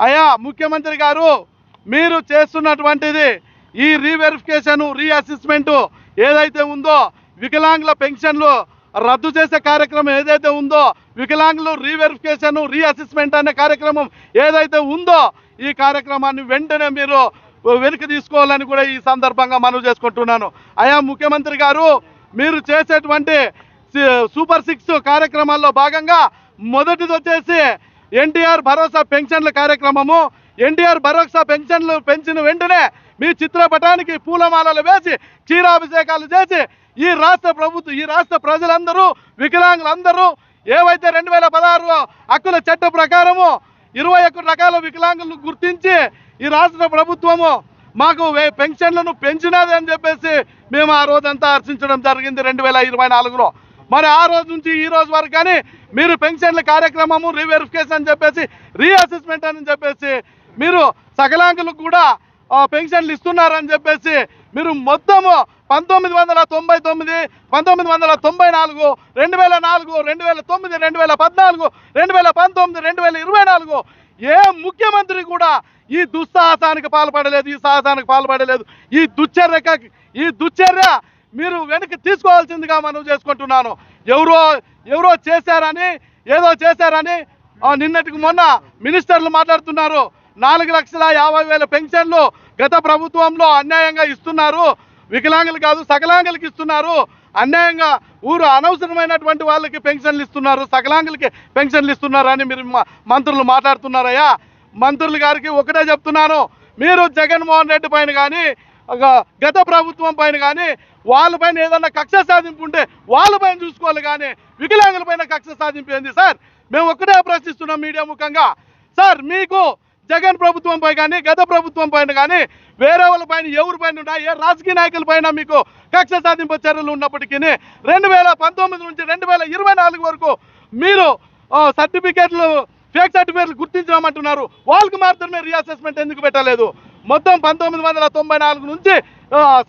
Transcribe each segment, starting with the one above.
అయ్యా ముఖ్యమంత్రి గారు మీరు చేస్తున్నటువంటిది ఈ రీవెరిఫికేషన్ రీఅసెస్మెంటు ఏదైతే ఉందో వికలాంగుల పెన్షన్లు రద్దు చేసే కార్యక్రమం ఏదైతే ఉందో వికలాంగులు రీవెరిఫికేషన్ రీఅసెస్మెంట్ అనే కార్యక్రమం ఏదైతే ఉందో ఈ కార్యక్రమాన్ని వెంటనే మీరు వెనక్కి తీసుకోవాలని కూడా ఈ సందర్భంగా మనవి చేసుకుంటున్నాను. అయా ముఖ్యమంత్రి గారు మీరు చేసేటువంటి సూపర్ సిక్స్ కార్యక్రమాల్లో భాగంగా మొదటిది వచ్చేసి ఎన్టీఆర్ భరోసా పెన్షన్ల కార్యక్రమము ఎన్టీఆర్ భరోసా పెన్షన్లు పెంచిన వెంటనే మీ చిత్రపటానికి పూలమాలలు వేసి క్షీరాభిషేకాలు చేసి ఈ రాష్ట్ర ప్రభుత్వం ఈ రాష్ట్ర ప్రజలందరూ వికలాంగులందరూ ఏవైతే రెండు వేల పదహారులో హక్కుల చట్ట ప్రకారము ఇరవై ఒక్క రకాల వికలాంగులను గుర్తించి ఈ రాష్ట్ర ప్రభుత్వము మాకు వే- పెన్షన్లను పెంచినది అని చెప్పేసి మేము ఆ రోజంతా హర్షించడం జరిగింది. రెండు వేల ఇరవై నాలుగులో మరి ఆ రోజు నుంచి ఈ రోజు వరకు కానీ మీరు పెన్షన్ల కార్యక్రమము రీవెరిఫికేషన్ అని చెప్పేసి రీఅసెస్మెంట్ అని చెప్పేసి మీరు సకలాంగులకు కూడా పెన్షన్లు ఇస్తున్నారని చెప్పేసి మీరు మొత్తము పంతొమ్మిది వందల తొంభై తొమ్మిది పంతొమ్మిది వందల తొంభై నాలుగు రెండు వేల నాలుగు రెండు వేల తొమ్మిది రెండు వేల పద్నాలుగు రెండు వేల పంతొమ్మిది రెండు వేల ఇరవై నాలుగు ఏ ముఖ్యమంత్రి కూడా ఈ దుస్సాహసానికి పాల్పడలేదు ఈ సాహసానికి పాల్పడలేదు. ఈ దుశ్చర్యక ఈ దుశ్చర్య మీరు వెనక్కి తీసుకోవాల్సిందిగా మనం చేసుకుంటున్నాను. ఎవరో ఎవరో చేశారని ఏదో చేశారని నిన్నటికి మొన్న మినిస్టర్లు మాట్లాడుతున్నారు. నాలుగు లక్షల యాభై వేల పెన్షన్లు గత ప్రభుత్వంలో అన్యాయంగా ఇస్తున్నారు. వికలాంగులు కాదు సకలాంగులకి ఇస్తున్నారు. అన్యాయంగా ఊరు అనవసరమైనటువంటి వాళ్ళకి పెన్షన్లు ఇస్తున్నారు. సకలాంగులకి పెన్షన్లు ఇస్తున్నారు అని మీరు మా- మంత్రులు మాట్లాడుతున్నారయ్యా. మంత్రులు గారికి ఒకటే చెప్తున్నాను. మీరు జగన్మోహన్ రెడ్డి పైన కానీ గత ప్రభుత్వం పైన కానీ వాళ్ళపైన ఏదన్నా కక్ష సాధింపు ఉంటే వాళ్ళపైన చూసుకోవాలి కానీ వికలాంగుల పైన కక్ష సాధింపు ఏంది సార్? మేము ఒక్కటే ప్రశ్నిస్తున్నాం మీడియా ముఖంగా. సార్ మీకు జగన్ ప్రభుత్వంపై కానీ గత ప్రభుత్వం పైన కానీ వేరే వాళ్ళ పైన ఎవరి పైన ఉన్నా ఏ రాజకీయ నాయకుల పైన మీకు కక్ష సాధింపు చర్యలు ఉన్నప్పటికీ రెండు వేల పంతొమ్మిది నుంచి రెండు వేల ఇరవై నాలుగు వరకు మీరు సర్టిఫికేట్లు ఫేక్ సర్టిఫికేట్లు గుర్తించమంటున్నారు. వాళ్ళకి మాత్రమే రీఅసెస్మెంట్ ఎందుకు పెట్టలేదు? మొత్తం పంతొమ్మిది వందల తొంభై నాలుగు నుంచి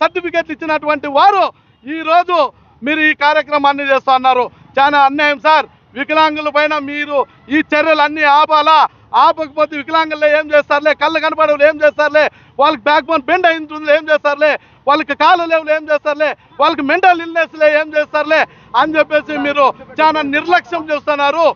సర్టిఫికెట్లు ఇచ్చినటువంటి వారు ఈరోజు మీరు ఈ కార్యక్రమాన్ని చేస్తున్నారు చాలా అన్యాయం సార్. వికలాంగుల పైన మీరు ఈ చర్యలు అన్నీ ఆపాలా? ఆపకపోతే వికలాంగుల్లో ఏం చేస్తారులే? కళ్ళు కనపడవులు ఏం చేస్తారులే? వాళ్ళకి బ్యాక్ బోన్ బెండ్ అయింది ఏం చేస్తారులే? వాళ్ళకి కాలు లేవులు ఏం చేస్తారులే? వాళ్ళకి మెంటల్ ఇల్నెస్లే ఏం చేస్తారులే? అని చెప్పేసి మీరు చాలా నిర్లక్ష్యం చేస్తున్నారు.